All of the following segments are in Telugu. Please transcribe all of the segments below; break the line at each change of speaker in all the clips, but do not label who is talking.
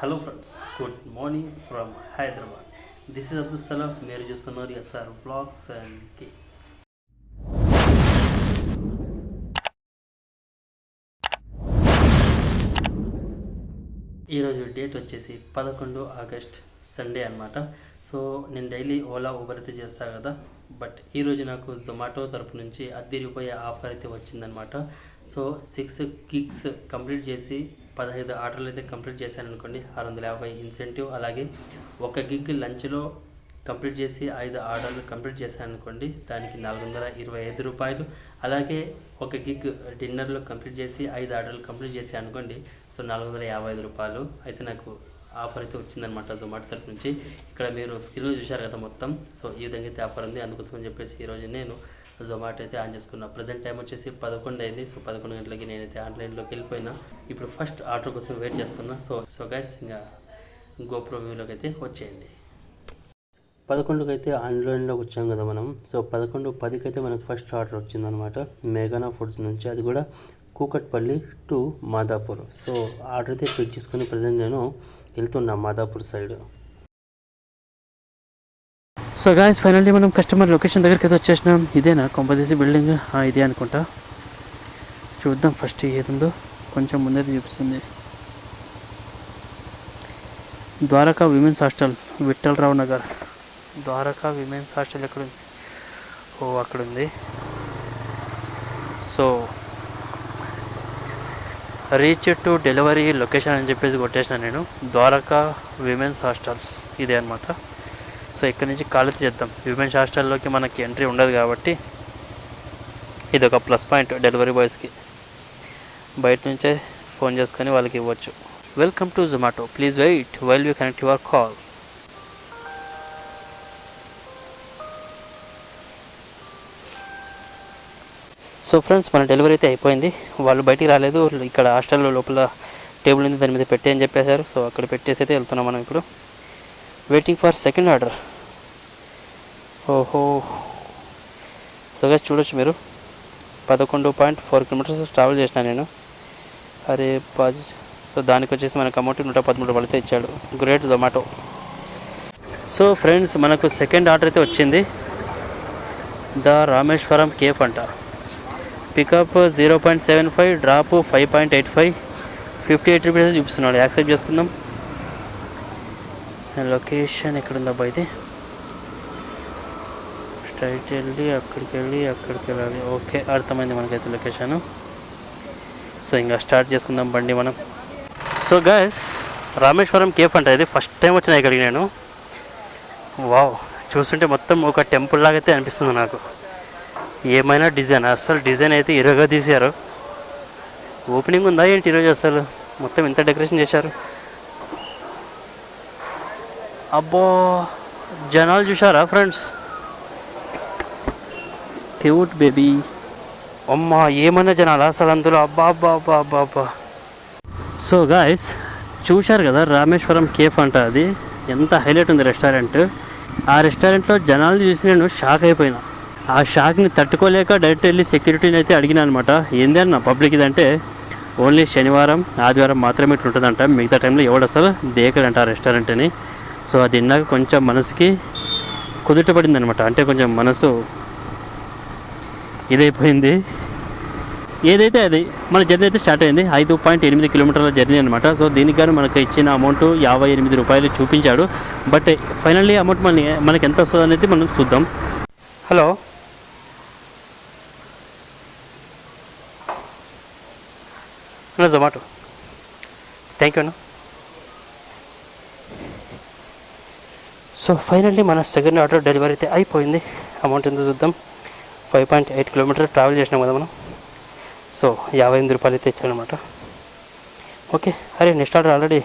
Hello friends good morning from Hyderabad this is Abdul Salam మీరు చూస్తున్నారు S R blogs and games ఈరోజు డేట్ వచ్చేసి పదకొండు ఆగస్ట్ సండే అనమాట సో నేను డైలీ ఓలా ఊబర్ అయితే చేస్తాను కదా. బట్ ఈరోజు నాకు జొమాటో తరపు నుంచి అద్దెరిపోయే ఆఫర్ అయితే వచ్చిందనమాట సో సిక్స్ కిక్స్ కంప్లీట్ చేసి పదహైదు ఆర్డర్లు అయితే కంప్లీట్ చేశాను అనుకోండి ఆరు వందల యాభై ఇన్సెంటివ్ అలాగే ఒక గిగ్ లంచ్లో కంప్లీట్ చేసి ఐదు ఆర్డర్లు కంప్లీట్ చేశాను అనుకోండి దానికి నాలుగు వందల ఇరవై ఐదు రూపాయలు. అలాగే ఒక గిగ్ డిన్నర్లో కంప్లీట్ చేసి ఐదు ఆర్డర్లు కంప్లీట్ చేసి అనుకోండి సో నాలుగు వందల యాభై ఐదు రూపాయలు అయితే నాకు ఆఫర్ అయితే వచ్చిందనమాట జొమాటో తరపు నుంచి. ఇక్కడ మీరు స్క్రీన్లో చూశారు కదా మొత్తం సో ఈ విధంగా అయితే ఆఫర్ ఉంది. అందుకోసం అని చెప్పేసి ఈరోజు నేను జొమాటో అయితే ఆన్ చేసుకున్నా. ప్రజెంట్ టైం వచ్చేసి పదకొండు అయింది. సో పదకొండు గంటలకి నేనైతే ఆన్లైన్లోకి వెళ్ళిపోయినా. ఇప్పుడు ఫస్ట్ ఆర్డర్ కోసం వెయిట్ చేస్తున్నా. సో సో గైస్ ఇంకా గోప్రో వ్యూలోకి అయితే వచ్చేయండి. పదకొండుకి అయితే ఆన్లైన్లోకి వచ్చాం కదా మనం. సో పదకొండు పదికి అయితే మనకు ఫస్ట్ ఆర్డర్ వచ్చిందనమాట. మేఘనా ఫుడ్స్ నుంచి. అది కూడా Kukatpally to Madhapur. So order అయితే పిక్ చేసుకుని ప్రజెంట్ నేను వెళ్తున్నా Madhapur side so guys finally మనం కస్టమర్ లొకేషన్ దగ్గరికి అయితే వచ్చేసినాం. ఇదేనా? కొంపదీసి బిల్డింగ్ ఇదే అనుకుంటా. చూద్దాం ఫస్ట్ ఏదుందో. కొంచెం ముందే చూపిస్తుంది. Dwaraka women's hostel Vithalrao Nagar. Dwaraka women's hostel ఎక్కడ ఉంది ఓ అక్కడ ఉంది so reach to delivery location అని చెప్పేసి కొట్టేసిన నేను. ద్వారకా విమెన్స్ హాస్టల్ ఇదే అనమాట సో ఇక్కడ నుంచి కాలేజ్ చేద్దాం. విమెన్స్ హాస్టల్లోకి మనకి ఎంట్రీ ఉండదు కాబట్టి ఇది ఒక ప్లస్ పాయింట్ డెలివరీ బాయ్స్కి. బయట నుంచే ఫోన్ చేసుకొని వాళ్ళకి ఇవ్వచ్చు. Welcome to Zomato please wait while you connect your call. So friends మన డెలివరీ అయితే అయిపోయింది. వాళ్ళు బయటికి రాలేదు. ఇక్కడ హాస్టల్లో లోపల టేబుల్ ఉంది. దాని మీద పెట్టే అని చెప్పేశారు. సో అక్కడ పెట్టేసి అయితే వెళ్తున్నాం మనం ఇప్పుడు. వెయిటింగ్ ఫర్ సెకండ్ ఆర్డర్ ఓహో సో గైస్ చూడొచ్చు మీరు. పదకొండు పాయింట్ ఫోర్ కిలోమీటర్స్ ట్రావెల్ చేసిన నేను. అరే పాజి సో దానికి వచ్చేసి మనకు అమౌంట్ నూట పదమూడు పడితే ఇచ్చాడు. గ్రేట్ జొమాటో సో ఫ్రెండ్స్ మనకు సెకండ్ ఆర్డర్ అయితే వచ్చింది. ద రామేశ్వరం కేఫ్ అంట. Pickup zero point seven five drop five point eight five fifty eight rupees చూపిస్తున్నాడు. యాక్సెప్ట్ చేసుకుందాం. లొకేషన్ ఎక్కడుందబ్బా ఇది. స్ట్రైట్ వెళ్ళి అక్కడికి వెళ్ళి అక్కడికి వెళ్ళాలి. ఓకే అర్థమైంది మనకైతే లొకేషను. సో ఇంకా స్టార్ట్ చేసుకుందాం బండి మనం. సో గైస్ రామేశ్వరం కేఫ్ అంటే ఇది. ఫస్ట్ టైం వచ్చిన ఇక్కడికి నేను. వావ్ చూస్తుంటే మొత్తం ఒక టెంపుల్ లాగైతే అయితే అనిపిస్తుంది నాకు. ఏమైనా డిజైన్ అసలు డిజైన్ అయితే ఇరగా తీశారు. ఓపెనింగ్ ఉందా ఏంటి ఈరోజు అసలు? మొత్తం ఇంత డెకరేషన్ చేశారు. అబ్బో జనాలు చూసారా ఫ్రెండ్స్? Cute baby. అమ్మ ఏమన్నా జనాలు? అసలు అందులో అబ్బా అబ్బా అబ్బా అబ్బా అబ్బా. సో గాయస్ చూశారు కదా రామేశ్వరం కేఫ్ అంట అది. ఎంత హైలైట్ ఉంది రెస్టారెంట్. ఆ రెస్టారెంట్లో జనాలు చూసి నేను షాక్ అయిపోయినా. ఆ షాక్ని తట్టుకోలేక డైరెక్ట్ వెళ్ళి సెక్యూరిటీని అయితే అడిగినా అనమాట. ఏంది అన్న పబ్లిక్ ఇదంటే ఓన్లీ శనివారం ఆదివారం మాత్రమే ఇట్లా ఉంటుందంట మిగతా టైంలో ఎవడు అసలు దేకడంట ఆ రెస్టారెంట్ అని సో అది విన్నాక కొంచెం మనసుకి కుదుట పడింది అనమాట అంటే కొంచెం మనసు ఇదైపోయింది. ఏదైతే అది మన జర్నీ అయితే స్టార్ట్ అయింది. ఐదు పాయింట్ ఎనిమిది కిలోమీటర్ల జర్నీ అనమాట. సో దీనికి గాను మనకు ఇచ్చిన అమౌంట్ యాభై ఎనిమిది రూపాయలు చూపించాడు. బట్ ఫైనల్లీ అమౌంట్ మన మనకి ఎంత వస్తుంది అనేది మనం చూద్దాం. Hello. Hello Zomato. Thank you అన్న. సో ఫైనల్లీ మన సెకండ్ ఆర్డర్ డెలివరీ అయితే అయిపోయింది. అమౌంట్ ఎంత చూద్దాం? Five point eight kilometre travel చేసినాం కదా మనం. సో యాభై ఎనిమిది రూపాయలు అయితే ఇచ్చానమాట ఓకే అరే next order already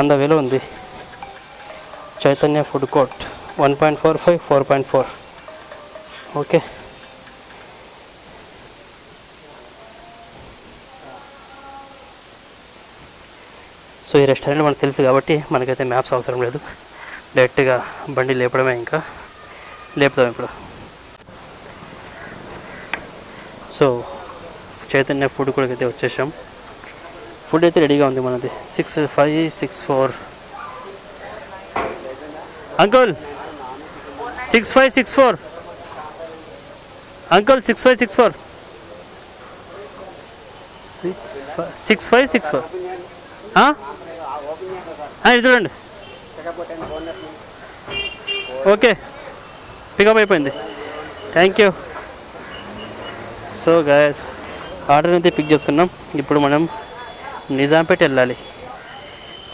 on the వేలో ఉంది. Chaitanya food court one point four five four point four okay so ఈ రెస్టారెంట్ మనకు తెలుసు కాబట్టి మనకైతే మ్యాప్స్ అవసరం లేదు. డైరెక్ట్గా బండి లేపడమే ఇంకా. లేపుదాం ఇప్పుడు. సో చైతన్య ఫుడ్ కూడా అయితే వచ్చేసాం. ఫుడ్ అయితే రెడీగా ఉంది మనది. Six five six four. Uncle! Six five six four. Uncle six five six four. Six five six five six four ఇది చూడండి. ఓకే. పికప్ అయిపోయింది. Thank you so guys order అయితే పిక్ చేసుకున్నాం. ఇప్పుడు మనం నిజాంపేట వెళ్ళాలి.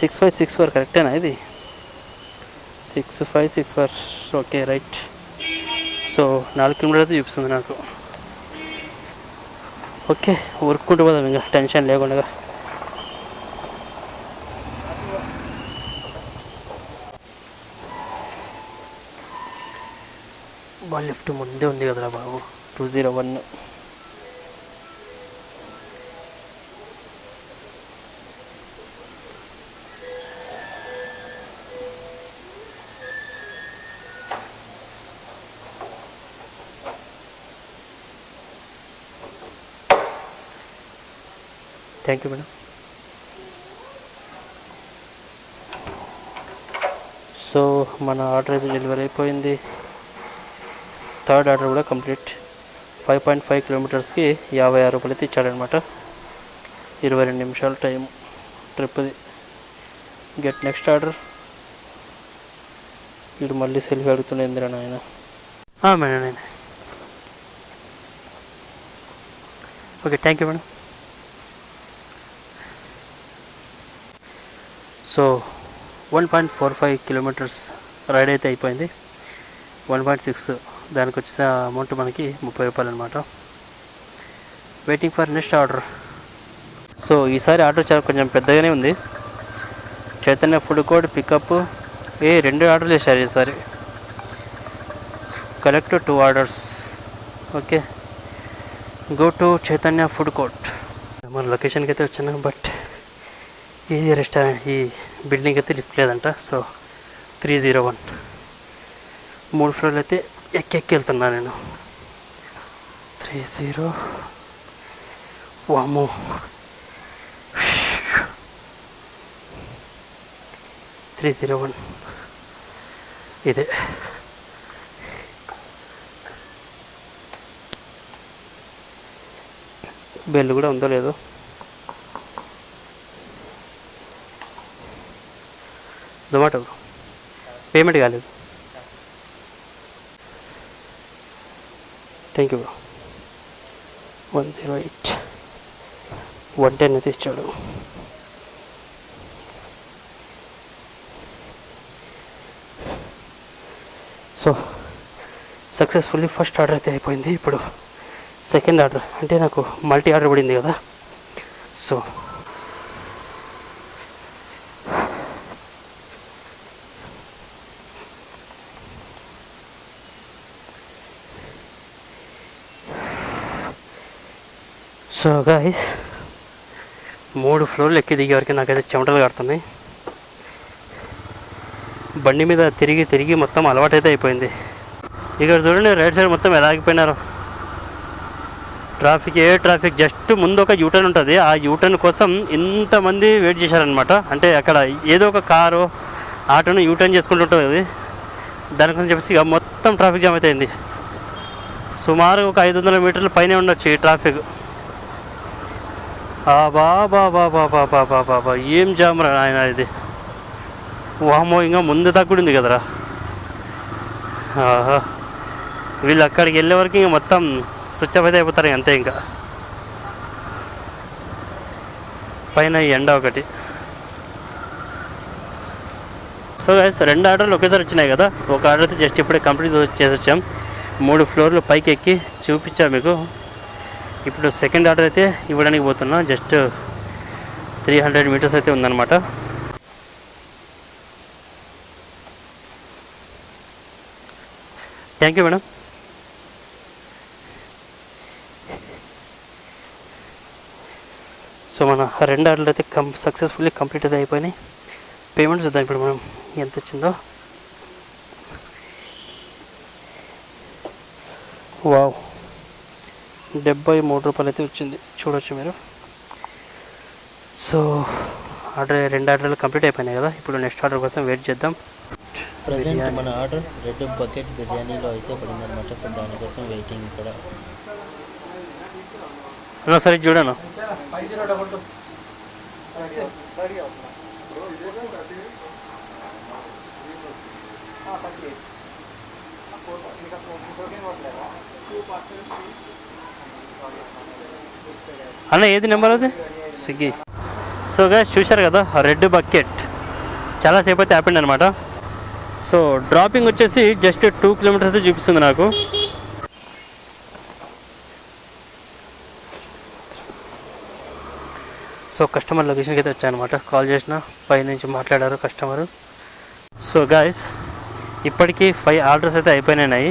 సిక్స్ ఫైవ్ సిక్స్ ఫోర్ కరెక్టేనా ఇది? Six five six four okay right so నాలుగు కిలోమీటర్ అయితే చూపిస్తుంది నాకు. ఓకే ఊరుకుంటూ పోదాం ఇంకా టెన్షన్ లేకుండా. బాల్ లిఫ్ట్ ముందే ఉంది కదరా బాబు. Two zero one. Thank you madam so మన ఆర్డర్ అయితే డెలివరీ అయిపోయింది. థర్డ్ ఆర్డర్ కూడా కంప్లీట్. ఫైవ్ పాయింట్ ఫైవ్ కిలోమీటర్స్కి యాభై ఆరు రూపాయలు అయితే ఇచ్చాడనమాట ఇరవై రెండు నిమిషాల టైం ట్రిప్ది. Get next order. వీడు మళ్ళీ సెల్ఫీ అడుగుతుండేందిరా నాయన. మేడం నేను okay thank you madam. So one point four five kilometers ride అయితే అయిపోయింది. వన్ పాయింట్ సిక్స్ దానికి వచ్చే అమౌంట్ మనకి ముప్పై రూపాయలు అనమాట waiting for next order so ఈసారి ఆర్డర్ చాలా కొంచెం పెద్దగానే ఉంది. చైతన్య ఫుడ్ కోడ్ పికప్ ఏ రెండు ఆర్డర్లు చేశారు ఈసారి. Collect two orders okay go to Chaitanya food court. మన లొకేషన్కి అయితే వచ్చాను బట్ ఈ రెస్టారెంట్ ఈ బిల్డింగ్ అయితే లిఫ్ట్ లేదంట. సో త్రీ జీరో వన్ మూడు ఫ్లోర్లు అయితే ఎక్కెక్కి వెళ్తున్నా నేను. Three zero. వాము త్రీ జీరో వన్. ఇదే. బెల్ కూడా ఉందో లేదో. జొమాటో. పేమెంట్ కాలేదు. Thank you one zero eight one ten అయితే ఇచ్చాడు సో సక్సెస్ఫుల్లీ ఫస్ట్ ఆర్డర్ అయితే అయిపోయింది. ఇప్పుడు సెకండ్ ఆర్డర్ అంటే నాకు మల్టీ ఆర్డర్ పడింది కదా. సో సో గాయస్ మూడు ఫ్లోర్లు ఎక్కి దిగే వరకు నాకైతే చెమటలు కడుతున్నాయి. బండి మీద తిరిగి తిరిగి మొత్తం అలవాటైతే అయిపోయింది. ఇక్కడ చూడండి రైట్ సైడ్ మొత్తం ఎలా ఆగిపోయినారు. ట్రాఫిక్ ఏ ట్రాఫిక్ జస్ట్ ముందు ఒక యూటర్న్ ఉంటుంది. ఆ యూటర్న్ కోసం ఇంతమంది వెయిట్ చేశారనమాట అంటే అక్కడ ఏదో ఒక కారు ఆటోను యూటర్న్ చేసుకుంటుంటుంది దానికోసం చెప్పేసి ఇక మొత్తం ట్రాఫిక్ జామ్ అయితే సుమారు ఒక ఐదు వందల మీటర్ల పైనే ఉండొచ్చు ఈ ట్రాఫిక్ బాబా బాబా బాబా బాబా బాబా ఏం జామరా ఆయన ఇది? వామో ఇంకా ముందు తగ్గుడింది కదరా. ఆహా. వీళ్ళు అక్కడికి వెళ్ళే వరకు ఇంకా మొత్తం స్విచ్ ఆఫ్ అయితే అయిపోతారు అంతే ఇంకా. పైన ఎండ ఒకటి. సో గైస్ రెండు ఆర్డర్లు ఒకేసారి వచ్చినాయి కదా. ఒక ఆర్డర్ అయితే జస్ట్ ఇప్పుడే కంప్లీట్ చేసి వచ్చాం. మూడు ఫ్లోర్లు పైకి ఎక్కి చూపించాం మీకు. ఇప్పుడు సెకండ్ ఆర్డర్ అయితే ఇవ్వడానికి పోతున్నా. జస్ట్ త్రీ హండ్రెడ్ మీటర్స్ అయితే ఉందన్నమాట. థ్యాంక్ యూ మేడం సో మన రెండు ఆర్డర్లు అయితే కం సక్సెస్ఫుల్లీ కంప్లీట్ అయితే అయిపోయినాయి. పేమెంట్ చూద్దాం ఇప్పుడు మనం ఎంత వచ్చిందో. వావ్ డెబ్బై మూడు రూపాయలు అయితే వచ్చింది. చూడొచ్చు మీరు. సో ఆర్డర్ రెండు ఆర్డర్లు కంప్లీట్ అయిపోయినాయి కదా. ఇప్పుడు నెక్స్ట్ ఆర్డర్ కోసం వెయిట్ చేద్దాం.
ప్రజెంట్ మన ఆర్డర్ రెడ్ బకెట్ బిర్యానీలో అయితే పడిందనమాట సో దానికోసం వెయిటింగ్ ఇక్కడ.
అన్న ఒకసారి చూడను. అన్న ఏది నెంబర్ అది? స్విగ్గీ సో గాయస్ చూశారు కదా రెడ్ బకెట్ చాలాసేపు అయితే ఆపిండి అనమాట సో డ్రాపింగ్ వచ్చేసి జస్ట్ టూ కిలోమీటర్స్ అయితే చూపిస్తుంది నాకు. సో కస్టమర్ లొకేషన్కి అయితే వచ్చాయనమాట కాల్ చేసిన పై నుంచి మాట్లాడారు కస్టమర్ సో గాయస్ ఇప్పటికీ ఫైవ్ ఆర్డర్స్ అయితే అయిపోయినాయి.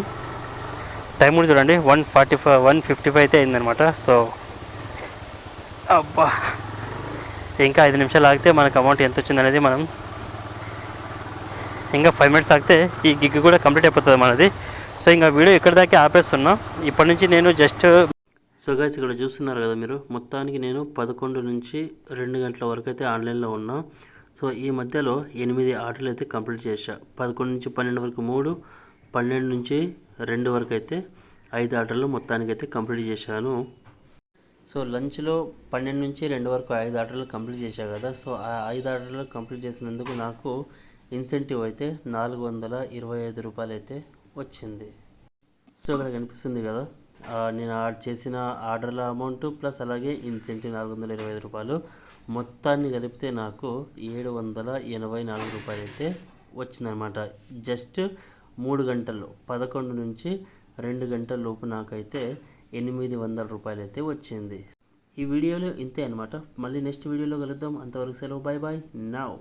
టైం కూడా చూడండి one forty five one fifty five అయితే అయిందనమాట సో అబ్బా. ఇంకా ఐదు నిమిషాలు ఆగితే మనకు అమౌంట్ ఎంత వచ్చిందనేది మనం ఇంకా ఫైవ్ మినిట్స్ ఆగితే ఈ గిగ్ కూడా కంప్లీట్ అయిపోతుంది మనది. సో ఇంకా వీడియో ఇక్కడ దాకా ఆపేస్తున్నాం. ఇప్పటి నుంచి నేను జస్ట్ సో గైస్ ఇక్కడ చూస్తున్నారు కదా మీరు మొత్తానికి నేను పదకొండు నుంచి రెండు గంటల వరకు అయితే ఆన్లైన్లో ఉన్నా. సో ఈ మధ్యలో ఎనిమిది ఆర్డర్లు అయితే కంప్లీట్ చేశా. పదకొండు నుంచి పన్నెండు వరకు మూడు పన్నెండు నుంచి రెండు వరకు అయితే ఐదు ఆర్డర్లు మొత్తానికి అయితే కంప్లీట్ చేశాను. సో లంచ్లో పన్నెండు నుంచి రెండు వరకు ఐదు ఆర్డర్లు కంప్లీట్ చేశాను కదా. సో ఆ ఐదు ఆర్డర్లు కంప్లీట్ చేసినందుకు నాకు ఇన్సెంటివ్ అయితే నాలుగు వందల ఇరవై ఐదు రూపాయలు అయితే వచ్చింది. సో ఇక్కడ కనిపిస్తుంది కదా నేను ఆర్డర్ చేసిన ఆర్డర్ల అమౌంట్ ప్లస్ అలాగే ఇన్సెంటివ్ నాలుగు వందల ఇరవై ఐదు రూపాయలు మొత్తాన్ని కలిపితే నాకు ఏడు వందల ఎనభై నాలుగు రూపాయలు అయితే వచ్చిందనమాట జస్ట్ మూడు గంటల్లో పదకొండు నుంచి రెండు గంటల లోపు నాకైతే ఎనిమిది వందల రూపాయలు అయితే వచ్చింది. ఈ వీడియోలో ఇంతే అనమాట మళ్ళీ నెక్స్ట్ వీడియోలో కలుద్దాం. అంతవరకు సెలవు. Bye bye now.